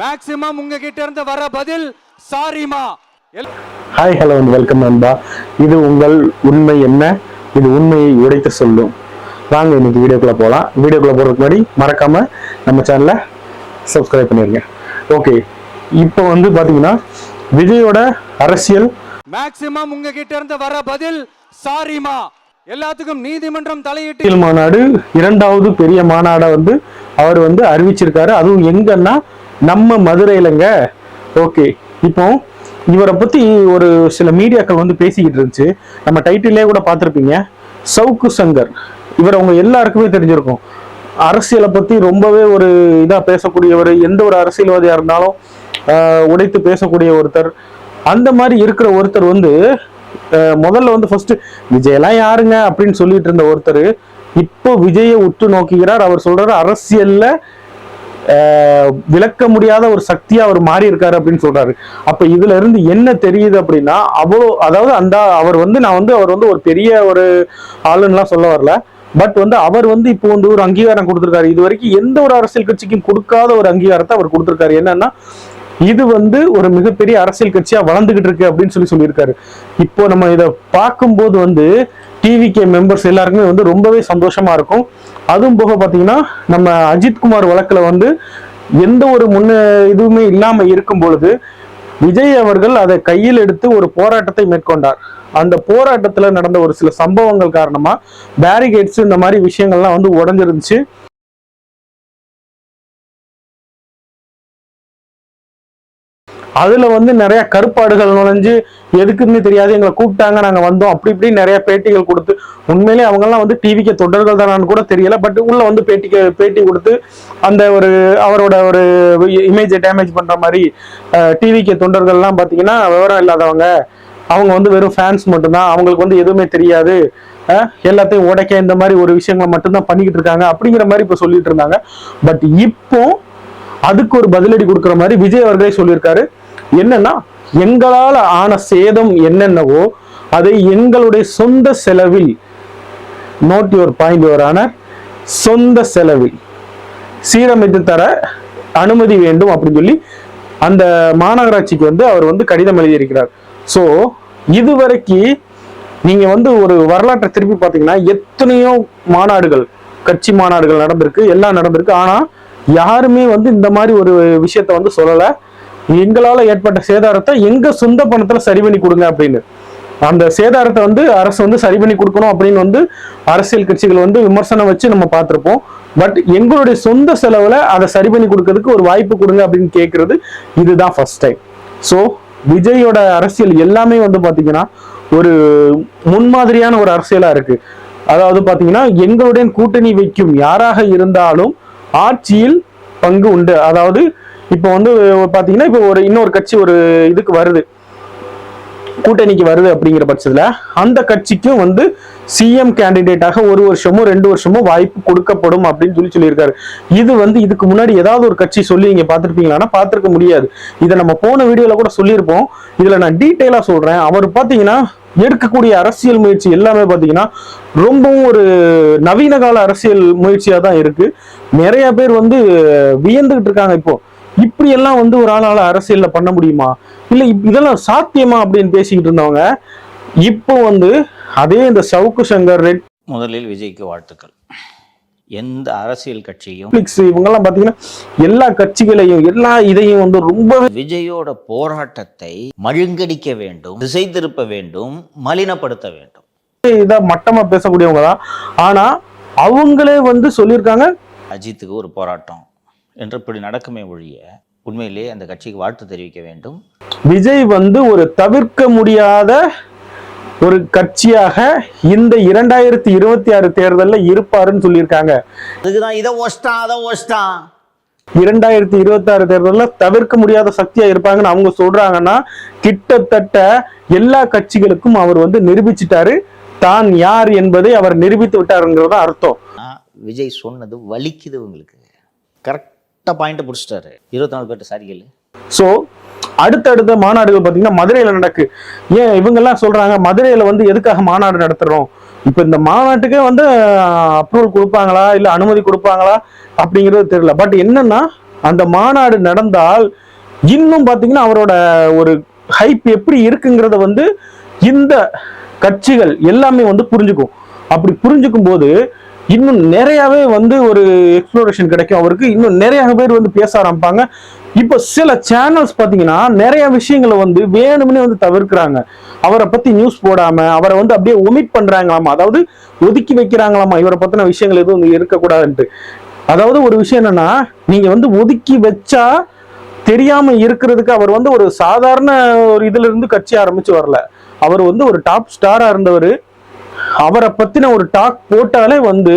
Maximum உங்ககிட்ட இருந்து வர பதில் சாரிமா. ஹாய் ஹலோ வெல்கம் நண்பா. இது உங்கள் உண்மை என்ன? இது உண்மையை உடைத்து சொல்லும். வாங்க இன்னைக்கு வீடியோக்குள்ள போகலாம் வீடியோக்குள்ள போகிறதுக்கு முன்னாடி மறக்காம நம்ம சேனலை சப்ஸ்கிரைப் பண்ணிருங்க. ஓகே இப்போ வந்து பார்த்தீங்கன்னா விஜயோட அரசியல். மேக்சிமம் உங்ககிட்ட இருந்து வர பதில் சாரிமா. எல்லாத்துக்கும் நீதிமன்றம் தலையிட்டு மாநாடு இரண்டாவது பெரிய மாநாடை வந்து அவர் வந்து அறிவிச்சிருக்காரு. அதுவும் எங்கன்னா நம்ம மதுரையிலங்க. ஓகே இப்போ இவரை பத்தி ஒரு சில மீடியாக்கள் வந்து பேசிக்கிட்டு இருந்துச்சு. நம்ம டைட்டிலே கூட பார்த்துருப்பீங்க. சவுக்கு சங்கர். இவர் அவங்க எல்லாருக்குமே தெரிஞ்சிருக்கும். அரசியலை பத்தி ரொம்பவே ஒரு இதா பேசக்கூடியவர் எந்த ஒரு அரசியல்வாதியா இருந்தாலும் உடைத்து பேசக்கூடிய ஒருத்தர். அந்த மாதிரி இருக்கிற ஒருத்தர் வந்து முதல்ல வந்து ஃபர்ஸ்ட் விஜயெல்லாம் யாருங்க? அப்படின்னு சொல்லிட்டு இருந்த ஒருத்தர் இப்போ விஜயை உற்று நோக்குகிறார். அவர் சொல்றாரு அரசியல்ல விளக்க முடியாத ஒரு சக்தியா அவர் மாறி இருக்காரு அப்படின்னு சொல்றாரு. அப்ப இதுல இருந்து என்ன தெரியுது அப்படின்னா அவ்வளோ அதாவது அந்த அவர் வந்து நான் வந்து அவர் வந்து ஒரு பெரிய ஒரு ஆளுன்னுலாம் சொல்ல வரல. பட் வந்து அவர் வந்து இப்போ வந்து ஒரு அங்கீகாரம் கொடுத்துருக்காரு. இது வரைக்கும் எந்த ஒரு அரசியல் கட்சிக்கும் கொடுக்காத ஒரு அங்கீகாரத்தை அவர் கொடுத்துருக்காரு. என்னன்னா இது வந்து ஒரு மிகப்பெரிய அரசியல் கட்சியா வளர்ந்துகிட்டு இருக்கு அப்படின்னு சொல்லி சொல்லியிருக்காரு. இப்போ நம்ம இதை பார்க்கும்போது வந்து டிவிகே மெம்பர்ஸ் எல்லாருக்குமே வந்து ரொம்பவே சந்தோஷமா இருக்கும். அதுவும் போக பார்த்தீங்கன்னா நம்ம அஜித்குமார் வழக்கில் வந்து எந்த ஒரு முன்ன இதுவுமே இல்லாமல் இருக்கும் பொழுது விஜய் அவர்கள் அதை கையில் எடுத்து ஒரு போராட்டத்தை மேற்கொண்டார். அந்த போராட்டத்தில் நடந்த ஒரு சில சம்பவங்கள் காரணமாக பேரிகேட்ஸ் இந்த மாதிரி விஷயங்கள்லாம் வந்து உடஞ்சிருந்துச்சு. அதில் வந்து நிறைய கருப்பாடுகள் நுழைஞ்சு எதுக்குன்னு தெரியாது எங்களை கூப்பிட்டாங்க நாங்கள் வந்தோம். அப்படி இப்படி நிறைய பேட்டிகள் கொடுத்து உண்மையிலே அவங்கெல்லாம் வந்து டிவிக்கு தொடர்கள் தானான்னு கூட தெரியல பட் உள்ள வந்து பேட்டிக்கு பேட்டி கொடுத்து அந்த ஒரு அவரோட ஒரு இமேஜை டேமேஜ் பண்ணுற மாதிரி டிவிக்கு தொண்டர்கள்லாம் பார்த்தீங்கன்னா விவரம் இல்லாதவங்க. அவங்க வந்து வெறும் ஃபேன்ஸ் மட்டும்தான். அவங்களுக்கு வந்து எதுவுமே தெரியாது. எல்லாத்தையும் உடைக்க இந்த மாதிரி ஒரு விஷயங்களை மட்டும்தான் பண்ணிக்கிட்டு இருக்காங்க அப்படிங்கிற மாதிரி இப்போ சொல்லிட்டு இருந்தாங்க. பட் இப்போ அதுக்கு ஒரு பதிலடி கொடுக்குற மாதிரி விஜய் அவர்களே சொல்லியிருக்காரு. என்னன்னா எங்களால் ஆன சேதம் என்னென்னவோ அதை எங்களுடைய சொந்த செலவில் நோட் யுவர் பாயிண்ட் யுவர் சொந்த செலவில் சீரமைத்து தர அனுமதி வேண்டும் அப்படின்னு சொல்லி அந்த மாநகராட்சிக்கு வந்து அவர் வந்து கடிதம் எழுதியிருக்கிறார். ஸோ இதுவரைக்கு நீங்க வந்து ஒரு வரலாற்றை திருப்பி பார்த்தீங்கன்னா எத்தனையோ மாநாடுகள் கட்சி மாநாடுகள் நடந்திருக்கு எல்லாம் நடந்திருக்கு. ஆனா யாருமே வந்து இந்த மாதிரி ஒரு விஷயத்த வந்து சொல்லலை. எங்களால் ஏற்பட்ட சேதாரத்தை எங்க சொந்த பணத்துல சரி பண்ணி கொடுங்க அப்படின்னு. அந்த சேதாரத்தை வந்து அரசு வந்து சரி பண்ணி கொடுக்கணும் அப்படின்னு வந்து அரசியல் கட்சிகள் வந்து விமர்சனம் வச்சு நம்ம பார்த்துருப்போம். பட் எங்களுடைய சொந்த செலவுல அதை சரி பண்ணி கொடுக்கறதுக்கு ஒரு வாய்ப்பு கொடுங்க அப்படின்னு கேட்கறது இதுதான் ஃபர்ஸ்ட் டைம் ஸோ விஜயோட அரசியல் எல்லாமே வந்து பாத்தீங்கன்னா ஒரு முன்மாதிரியான ஒரு அரசியலா இருக்கு. அதாவது பாத்தீங்கன்னா எங்களுடைய கூட்டணி வைக்கும் யாராக இருந்தாலும் ஆட்சியில் பங்கு உண்டு. அதாவது இப்போ வந்து பாத்தீங்கன்னா இப்போ ஒரு இன்னொரு கட்சி ஒரு இதுக்கு வருது. கூட்டணிக்கு வருது அப்படிங்கிற பட்சத்துல அந்த கட்சிக்கும் வந்து சிஎம் கேண்டிடேட்டாக ஒரு வருஷமோ ரெண்டு வருஷமோ வாய்ப்பு கொடுக்கப்படும் அப்படின்னு சொல்லி சொல்லியிருக்காரு. இது வந்து இதுக்கு முன்னாடி ஏதாவது ஒரு கட்சி சொல்லி நீங்க பார்த்துருப்பீங்களான்னா பார்த்துருக்க முடியாது. இதை நம்ம போன வீடியோல கூட சொல்லியிருப்போம். இதுல நான் டீட்டெயிலா சொல்றேன். அவர் பாத்தீங்கன்னா எடுக்கக்கூடிய அரசியல் முயற்சி எல்லாமே பாத்தீங்கன்னா ரொம்பவும் ஒரு நவீன கால அரசியல் முயற்சியா தான் இருக்கு. நிறைய பேர் வந்து வியந்துகிட்டு இருக்காங்க இப்போ. இப்படி எல்லாம் வந்து ஒரு ஆளால அரசியல்ல பண்ண முடியுமா? இல்ல இதெல்லாம் சாத்தியமா அப்படின்னு பேசிக்கிட்டு இருந்தவங்க இப்போ வந்து அதே இந்த சவுக்கு சங்கர் ரெட் முதலில் விஜய்க்கு வாழ்த்துக்கள். எந்த அரசியல் கட்சியும் இவங்கெல்லாம் பாத்தீங்கன்னா எல்லா கட்சிகளையும் எல்லா இதையும் வந்து ரொம்ப விஜயோட போராட்டத்தை மழுங்கடிக்க வேண்டும் திசை திருப்ப வேண்டும் மலினப்படுத்த வேண்டும். இதா மட்டமா பேசக்கூடியவங்க தான். ஆனா அவங்களே வந்து சொல்லியிருக்காங்க. அஜித்துக்கு ஒரு போராட்டம். என்று இப்படி நடக்குமே ஒழிய உண்மையிலேயே அந்த கட்சிக்கு வாழ்த்து தெரிவிக்க வேண்டும். விஜய் வந்து ஒரு தவிர்க்க முடியாத ஒரு கட்சியாக இந்த இரண்டாயிரத்தி இருபத்தி ஆறு தேர்தல்ல இருப்பாருன்னு சொல்லியிருக்காங்க. அதுக்குதான் இதை ஓஸ்டான் அதை ஓஸ்டான் இரண்டாயிரத்தி இருபத்தி ஆறு தேர்தலில் தவிர்க்க முடியாத சக்தியா இருப்பாங்கன்னு அவங்க சொல்றாங்கன்னா கிட்டத்தட்ட எல்லா கட்சிகளுக்கும் அவர் வந்து நிரூபிச்சிட்டாரு. தான் யார் என்பதை அவர் நிரூபித்து விட்டாருங்கிறத அர்த்தம். விஜய் சொன்னது வலிக்குது உங்களுக்கு. கரெக்டாக பாயிண்ட்டை பிடிச்சிட்டாரு. இருபத்தி நாலு பேர்ட்ட சாரிகள் ஸோ அடுத்தடுத்த மாநாடுகள் பார்த்தீங்கன்னா மதுரையில் நடக்கு. ஏன் இவங்கெல்லாம் சொல்றாங்க மதுரையில் வந்து எதுக்காக மாநாடு நடத்துகிறோம் இப்போ இந்த மாநாட்டுக்கே வந்து அப்ரூவல் கொடுப்பாங்களா இல்லை அனுமதி கொடுப்பாங்களா அப்படிங்கிறது தெரியல. பட் என்னன்னா அந்த மாநாடு நடந்தால் இன்னும் பார்த்தீங்கன்னா அவரோட ஒரு ஹைப் எப்படி இருக்குங்கிறத வந்து இந்த கட்சிகள் எல்லாமே வந்து புரிஞ்சுக்கும். அப்படி புரிஞ்சுக்கும் போது இன்னும் நிறையவே வந்து ஒரு எக்ஸ்ப்ளோரேஷன் கிடைக்கும். அவருக்கு இன்னும் நிறைய பேர் வந்து பேச ஆரம்பிப்பாங்க. இப்போ சில சேனல்ஸ் பார்த்தீங்கன்னா நிறைய விஷயங்களை வந்து வேணும்னே வந்து தவிர்க்கிறாங்க. அவரை பத்தி நியூஸ் போடாம அவரை வந்து அப்படியே ஒமிட் பண்றாங்களாமா? அதாவது ஒதுக்கி வைக்கிறாங்களாமா? இவரை பத்தின விஷயங்கள் எதுவும் இருக்கக்கூடாதுன்ட்டு. அதாவது ஒரு விஷயம் என்னன்னா நீங்க வந்து ஒதுக்கி வச்சா தெரியாம இருக்கிறதுக்கு அவர் வந்து ஒரு சாதாரண ஒரு இதுல இருந்து கட்சி ஆரம்பிச்சு வரல. அவர் வந்து ஒரு டாப் ஸ்டாரா இருந்தவர். அவரை பத்தின ஒரு டாக் போட்டாலே வந்து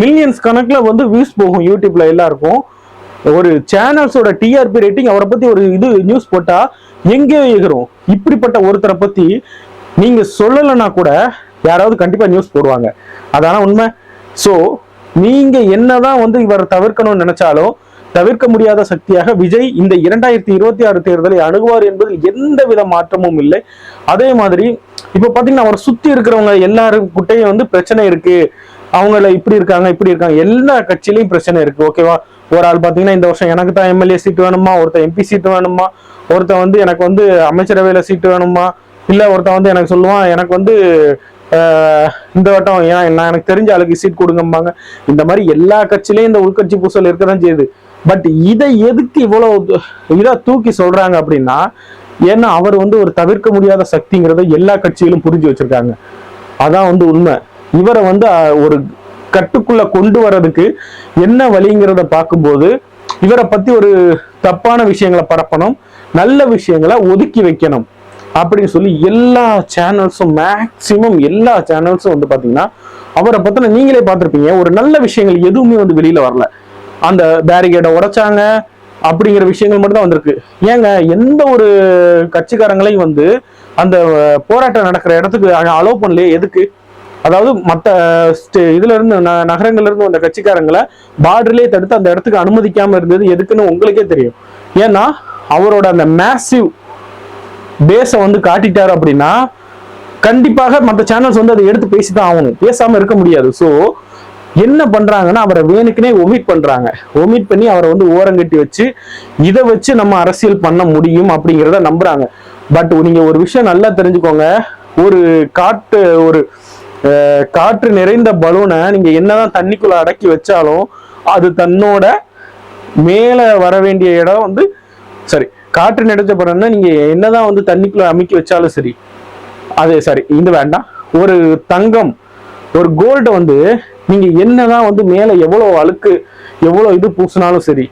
மில்லியன்ஸ் கணக்குல வந்து வியூஸ் போகும் யூடியூப்ல எல்லாருக்கும். ஒரு சேனல்ஸோட டிஆர்பி ரேட்டிங் அவரை பத்தி ஒரு இது நியூஸ் போட்டா எங்கேயோ எகிறோம்? இப்படிப்பட்ட ஒருத்தரை பத்தி நீங்க சொல்லலைன்னா கூட யாராவது கண்டிப்பா நியூஸ் போடுவாங்க. அதான உண்மை? சோ நீங்க என்னதான் வந்து இவரை தவிர்க்கணும்னு நினைச்சாலும் தவிர்க்க முடியாத சக்தியாக விஜய் இந்த இரண்டாயிரத்தி இருபத்தி ஆறு தேர்தலை அணுகுவார் என்பதில் எந்த வித மாற்றமும் இல்லை. அதே மாதிரி இப்போ பார்த்தீங்கன்னா அவரை சுற்றி இருக்கிறவங்க எல்லாருக்கிட்டையும் வந்து பிரச்சனை இருக்கு. அவங்கள இப்படி இருக்காங்க இப்படி இருக்காங்க. எல்லா கட்சியிலையும் பிரச்சனை இருக்கு. ஓகேவா ஒரு ஆள் பார்த்தீங்கன்னா இந்த வருஷம் எனக்கு தான் எம்எல்ஏ சீட் வேணுமா? ஒருத்தன் எம்பி சீட் வேணுமா? ஒருத்தன் வந்து எனக்கு வந்து அமைச்சரவையில் சீட்டு வேணுமா? இல்லை ஒருத்தன் வந்து எனக்கு சொல்லுவான் எனக்கு வந்து இந்த வட்டம் ஏன் நான் எனக்கு தெரிஞ்ச ஆளுக்கு சீட் கொடுங்கம்பாங்க. இந்த மாதிரி எல்லா கட்சியிலையும் இந்த உள்கட்சி பூசல் இருக்கதான் செய்யுது. பட் இதை எதுக்கு இவ்வளவு இதை தூக்கி சொல்றாங்க அப்படின்னா ஏன்னா அவர் வந்து ஒரு தவிர்க்க முடியாத சக்திங்கிறத எல்லா கட்சிகளும் புரிஞ்சு வச்சிருக்காங்க. அதான் வந்து உண்மை. இவரை வந்து ஒரு கட்டுக்குள்ள கொண்டு வர்றதுக்கு என்ன வழிங்கிறத பார்க்கும்போது இவரை பத்தி ஒரு தப்பான விஷயங்களை பரப்பணும் நல்ல விஷயங்களை ஒதுக்கி வைக்கணும் அப்படின்னு சொல்லி எல்லா சேனல்ஸும் மேக்சிமம் எல்லா சேனல்ஸும் வந்து பாத்தீங்கன்னா அவரை பத்தின நீங்களே பார்த்துருப்பீங்க. ஒரு நல்ல விஷயங்கள் எதுவுமே வந்து வெளியில வரல. அந்த பேரிகேடை உடைச்சாங்க. அப்படிங்கிற விஷயங்கள் மட்டும் தான் வந்திருக்கு. ஏங்க எந்த ஒரு கட்சிக்காரங்களையும் வந்து அந்த போராட்டம் நடக்கிற இடத்துக்கு அலோவ் பண்ணலையே எதுக்கு? அதாவது மற்ற இதுல இருந்து ந- நகரங்கள்ல இருந்து வந்த கட்சிக்காரங்களை பார்டர்லயே தடுத்து அந்த இடத்துக்கு அனுமதிக்காம இருந்தது எதுக்குன்னு உங்களுக்கே தெரியும். ஏன்னா அவரோட அந்த மேசிவ் பேஸை வந்து காட்டிட்டாரு அப்படின்னா கண்டிப்பாக மற்ற சேனல்ஸ் வந்து அதை எடுத்து பேசி தான் ஆகணும். பேசாம இருக்க முடியாது. ஸோ என்ன பண்றாங்கன்னா அவரை வேணுக்குனே ஒமிட் பண்றாங்க. ஒமிட் பண்ணி அவரை வந்து ஓரங்கட்டி வச்சு இதை வச்சு நம்ம அரசியல் பண்ண முடியும் அப்படிங்கிறத நம்புறாங்க. பட் நீங்க ஒரு விஷயம் நல்லா தெரிஞ்சுக்கோங்க. ஒரு காட்டு ஒரு காற்று நிறைந்த பலூனை நீங்க என்னதான் தண்ணிக்குள்ள அடக்கி வச்சாலும் அது தன்னோட மேல வர வேண்டிய இடம் வந்து சரி காற்று நிறைஞ்ச பலூனை நீங்க என்னதான் வந்து தண்ணிக்குள்ள அமுக்கி வச்சாலும் சரி அது சரி இது வேண்டாம். ஒரு தங்கம் ஒரு கோல்டை வந்து நீங்க என்னதான் வந்து மேல எவ்வளவு அழுக்கு எவ்வளவு இது பூசினாலும் சரி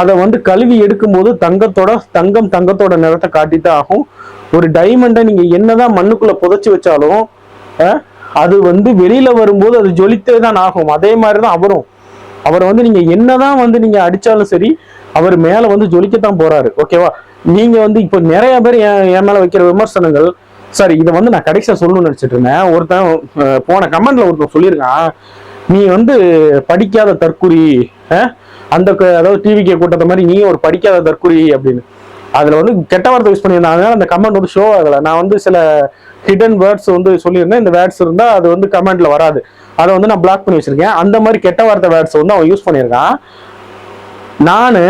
அதை வந்து கழுவி எடுக்கும்போது தங்கத்தோட தங்கம் தங்கத்தோட நிறத்தை காட்டித்தான் ஆகும். ஒரு டைமண்டை நீங்க என்னதான் மண்ணுக்குள்ள புதைச்சி வச்சாலும் அது வந்து வெளியில வரும்போது அது ஜொலித்தே தான் ஆகும். அதே மாதிரி தான் அவரும். அவரை வந்து நீங்க என்னதான் வந்து நீங்க அடிச்சாலும் சரி அவர் மேல வந்து ஜொலிக்கத்தான் போறாரு. ஓகேவா? நீங்க வந்து இப்போ நிறைய பேர் என் என் மேல வைக்கிற விமர்சனங்கள் சார் இதை வந்து நான் கடைசியாக சொல்லணும்னு நினச்சிட்டு இருந்தேன். ஒருத்தன் போன கமெண்ட்ல ஒருத்தன் சொல்லியிருக்கான். நீ வந்து படிக்காத தற்குறி அந்த அதாவது டிவிகே கூட்டத்தை மாதிரி நீ ஒரு படிக்காத தற்குறி அப்படின்னு. அதில் வந்து கெட்ட வார்த்தை யூஸ் பண்ணியிருந்தாங்க அந்த கமெண்ட் வந்து ஷோ ஆகலை. நான் வந்து சில ஹிடன் வேர்ட்ஸ் வந்து சொல்லியிருந்தேன். இந்த வேர்ட்ஸ் இருந்தால் அது வந்து கமெண்ட்ல வராது. அதை வந்து நான் பிளாக் பண்ணி வச்சிருக்கேன். அந்த மாதிரி கெட்ட வார்த்தை வேர்ட்ஸ் வந்து அவன் யூஸ் பண்ணியிருக்கான். நான்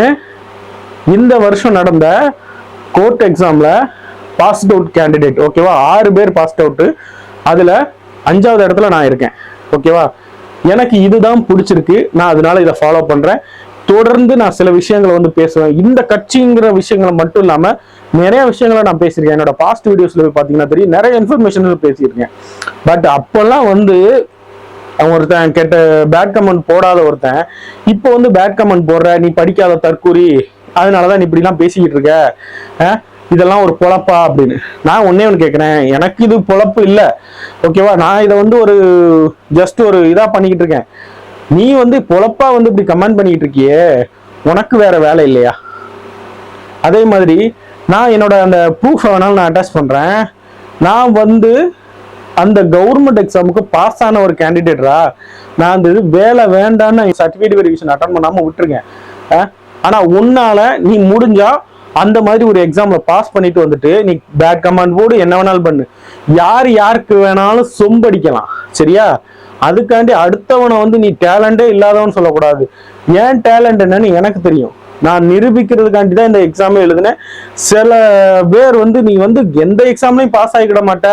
இந்த வருஷம் நடந்த கோர்ட் எக்ஸாமில் பாஸ்ட் அவுட் கேண்டிடேட் ஓகேவா ஆறு பேர் பாஸ்ட் அவுட் அதுல அஞ்சாவது இடத்துல நான் இருக்கேன் ஓகேவா எனக்கு இதுதான் பிடிச்சிருக்கு. நான் அதனால இதை ஃபாலோ பண்றேன். தொடர்ந்து நான் சில விஷயங்களை வந்து பேசுவேன். இந்த கட்சிங்கிற விஷயங்களை மட்டும் இல்லாம நிறைய விஷயங்களை நான் பேசியிருக்கேன். என்னோட பாஸ்ட் வீடியோஸ்ல போய் பாத்தீங்கன்னா தெரியும். நிறைய இன்ஃபர்மேஷன் பேசியிருக்கேன். பட் அப்பெல்லாம் வந்து அவன் ஒருத்தன் கெட்ட பேட் கமெண்ட் போடாத ஒருத்தன். இப்போ வந்து பேட் கமெண்ட் போடுற நீ படிக்காத தற்கூரி அதனாலதான் நீ இப்படிலாம் பேசிக்கிட்டு இருக்க. இதெல்லாம் ஒரு பொழப்பா அப்படின்னு. நான் ஒன்னே ஒன்று கேட்குறேன் எனக்கு இது பொழப்பு இல்லை. ஓகேவா நான் இதை வந்து ஒரு ஜஸ்ட் ஒரு இதாக பண்ணிக்கிட்டு இருக்கேன். நீ வந்து பொழப்பா வந்து இப்படி கமெண்ட் பண்ணிக்கிட்டு இருக்கியே உனக்கு வேற வேலை இல்லையா? அதே மாதிரி நான் என்னோட அந்த ப்ரூஃப் வேணாலும் நான் அட்டாச் பண்ணுறேன் நான் வந்து அந்த கவர்மெண்ட் எக்ஸாமுக்கு பாஸ் ஆன ஒரு கேண்டிடேட்ரா நான் அந்த இது வேலை வேண்டான்னு சர்டிஃபிகேட் வெரிஃபிகேஷன் அட்டன் பண்ணாமல் விட்டுருக்கேன். ஆனால் உன்னால் உன்னால நீ முடிஞ்சா அந்த மாதிரி ஒரு எக்ஸாம்ல பாஸ் பண்ணிட்டு வந்துட்டு நீ பேட் கமாண்ட் போடு என்ன வேணாலும் பண்ணு. யார் யாருக்கு வேணாலும் சொம்படிக்கலாம் சரியா? அதுக்காண்டி அடுத்தவனை வந்து நீ டேலண்டே இல்லாதவன் சொல்லக்கூடாது. ஏன் டேலண்ட் என்னன்னு எனக்கு தெரியும். நான் நிரூபிக்கிறதுக்காண்டி தான் இந்த எக்ஸாமே எழுதினேன். சில பேர் வந்து நீ வந்து எந்த எக்ஸாம்லையும் பாஸ் ஆகிக்கிட மாட்ட.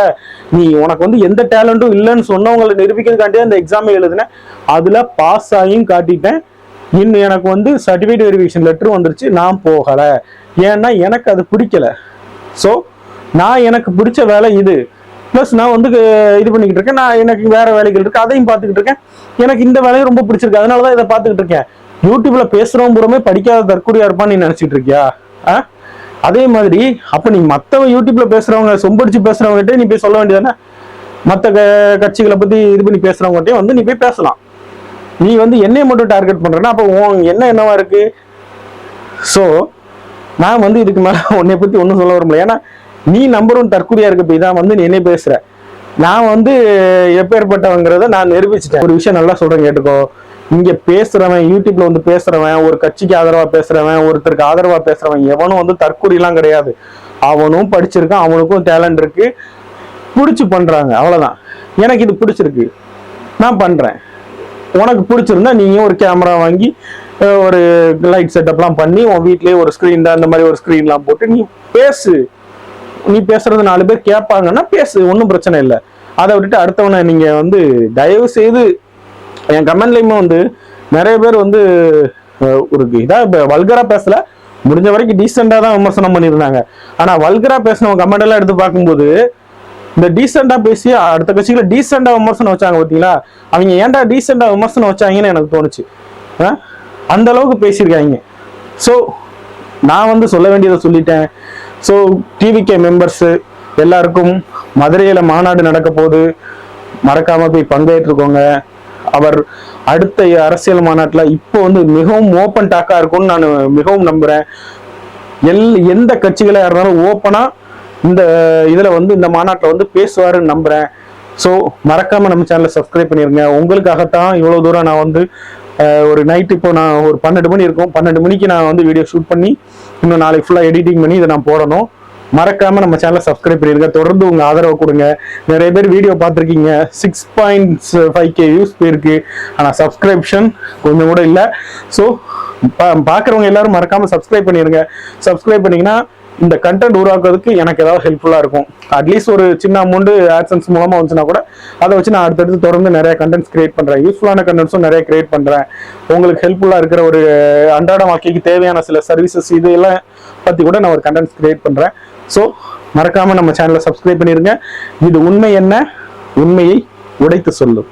நீ உனக்கு வந்து எந்த டேலண்ட்டும் இல்லைன்னு சொன்னவங்களை நிரூபிக்கிறதுக்காண்டி தான் இந்த எக்ஸாமே எழுதினேன். அதுல பாஸ் ஆகியும் காட்டிட்டேன். இன்னும் எனக்கு வந்து சர்டிஃபிகேட் வெரிஃபிகேஷன் லெட்டர் வந்துருச்சு நான் போகலை. ஏன்னா எனக்கு அது பிடிக்கல. ஸோ நான் எனக்கு பிடிச்ச வேலை இது. ப்ளஸ் நான் வந்து இது பண்ணிக்கிட்டு இருக்கேன். நான் எனக்கு வேற வேலைகள் இருக்கு. அதையும் பார்த்துக்கிட்டு இருக்கேன். எனக்கு இந்த வேலையும் ரொம்ப பிடிச்சிருக்கு. அதனால தான் இதை பார்த்துக்கிட்டு இருக்கேன். யூடியூப்ல பேசுறவன் பூரமே படிக்காத தற்கொலையா இருப்பான்னு நீ நினைச்சிட்டு இருக்கியா? ஆ? அதே மாதிரி அப்ப நீ மத்தவங்க யூடியூப்ல பேசுறவங்க சொம்படிச்சு பேசுறவங்ககிட்ட நீ போய் சொல்ல வேண்டியதானே மற்ற கட்சிகளை பத்தி இது பண்ணி பேசுறவங்ககிட்டயும் வந்து நீ போய் பேசலாம். நீ வந்து என்னை மட்டும் டார்கெட் பண்றேன்னா அப்போ உன் என்ன என்னவா இருக்கு? ஸோ நான் வந்து இதுக்கு மேலே உன்னை பற்றி ஒன்றும் சொல்ல விரும்பல. ஏன்னா நீ நம்பரும் தற்கொலையாக இருக்க போய் தான் வந்து நீ என்ன பேசுகிற நான் வந்து எப்பேற்பட்டவங்கிறத நான் நிரூபிச்சிட்டேன். ஒரு விஷயம் நல்லா சொல்கிறேன் கேட்டுக்கோ. இங்கே பேசுகிறவன் யூடியூப்பில் வந்து பேசுகிறவன் ஒரு கட்சிக்கு ஆதரவாக பேசுகிறவன் ஒருத்தருக்கு ஆதரவாக பேசுறவன் எவனும் வந்து தற்கொலைலாம் கிடையாது. அவனும் படிச்சிருக்கான் அவனுக்கும் டேலண்ட் இருக்குது பிடிச்சி பண்ணுறாங்க அவ்வளோதான் எனக்கு இது பிடிச்சிருக்கு. நான் பண்ணுறேன் உனக்கு பிடிச்சிருந்தா நீயும் ஒரு கேமரா வாங்கி ஒரு லைட் செட்டப்லாம் பண்ணி உன் வீட்லேயே ஒரு ஸ்க்ரீன் அந்த மாதிரி ஒரு ஸ்க்ரீன்லாம் போட்டு நீ பேசு. நீ பேசுறது நாலு பேர் கேட்பாங்கன்னா பேசு ஒன்றும் பிரச்சனை இல்லை. அதை விட்டுட்டு அடுத்தவனை நீங்கள் வந்து தயவு செய்து என் கமெண்ட்லேயுமே வந்து நிறைய பேர் வந்து ஒரு இதாக இப்போ வல்கரா பேசல முடிஞ்ச வரைக்கும் டீசெண்டாக தான் விமர்சனம் பண்ணியிருந்தாங்க. ஆனால் வல்கரா பேசினவங்க கமெண்ட் எல்லாம் எடுத்து பார்க்கும்போது இந்த டீசெண்டா பேசி அடுத்த கட்சிகளை டீசெண்டா விமர்சனம் வச்சாங்க பார்த்தீங்களா அவங்க ஏன்டா டீசெண்டா விமர்சனம் வச்சாங்கன்னு எனக்கு தோணுச்சு. ஆ? அந்த அளவுக்கு பேசியிருக்காங்க. ஸோ நான் வந்து சொல்ல வேண்டியதை சொல்லிட்டேன். ஸோ டிவிகே மெம்பர்ஸ் எல்லாருக்கும் மதுரையில மாநாடு நடக்க போகுது. மறக்காம போய் பங்கேற்றுக்கோங்க. அவர் அடுத்த அரசியல் மாநாட்டில் இப்போ வந்து மிகவும் ஓப்பன் டாக்காக இருக்கும்னு நான் மிகவும் நம்புறேன். எல் எந்த கட்சிகளாக இருந்தாலும் ஓப்பனாக இந்த இதில் வந்து இந்த மாநாட்டில் வந்து பேசுவாருன்னு நம்புகிறேன் ஸோ மறக்காமல் நம்ம சேனலை சப்ஸ்கிரைப் பண்ணிடுங்க உங்களுக்காகத்தான் இவ்வளோ தூரம் நான் வந்து ஒரு நைட்டு இப்போ நான் ஒரு பன்னெண்டு மணி இருக்கும். பன்னெண்டு மணிக்கு நான் வந்து வீடியோ ஷூட் பண்ணி இன்னும் நாளைக்கு ஃபுல்லாக எடிட்டிங் பண்ணி இதை நான் போடணும். மறக்காம நம்ம சேனலை சப்ஸ்கிரைப் பண்ணிருங்க. தொடர்ந்து உங்க ஆதரவு கொடுங்க. நிறைய பேர் வீடியோ பார்த்துருக்கீங்க. Six point five K views போயிருக்கு. ஆனால் சப்ஸ்கிரிப்ஷன் கொஞ்சம் கூட இல்லை. ஸோ பார்க்குறவங்க எல்லாரும் மறக்காம சப்ஸ்கிரைப் பண்ணிருங்க. சப்ஸ்கிரைப் பண்ணீங்கன்னா இந்த கண்டென்ட் உருவாக்குறதுக்கு எனக்கு ஏதாவது ஹெல்ப்ஃபுல்லாக இருக்கும். அட்லீஸ்ட் ஒரு சின்ன அமௌண்ட்டு ஆட்சன்ஸ் மூலமாக வந்துச்சுன்னா கூட அதை வச்சு நான் அடுத்தடுத்து தொடர்ந்து நிறைய கண்டென்ட்ஸ் கிரியேட் பண்ணுறேன் யூஸ்ஃபுல்லான கண்டென்ட்ஸும் நிறைய கிரியேட் பண்ணுறேன் உங்களுக்கு ஹெல்ப்ஃபுல்லாக இருக்கிற ஒரு அன்றாட வாழ்க்கைக்கு தேவையான சில சர்வீசஸ் இது எல்லாம் பற்றி கூட நான் ஒரு கண்டென்ட்ஸ் கிரியேட் பண்ணுறேன் ஸோ மறக்காமல் நம்ம சேனலை சப்ஸ்கிரைப் பண்ணிடுங்க இது உண்மை என்ன? உண்மையை உடைத்து சொல்லும்.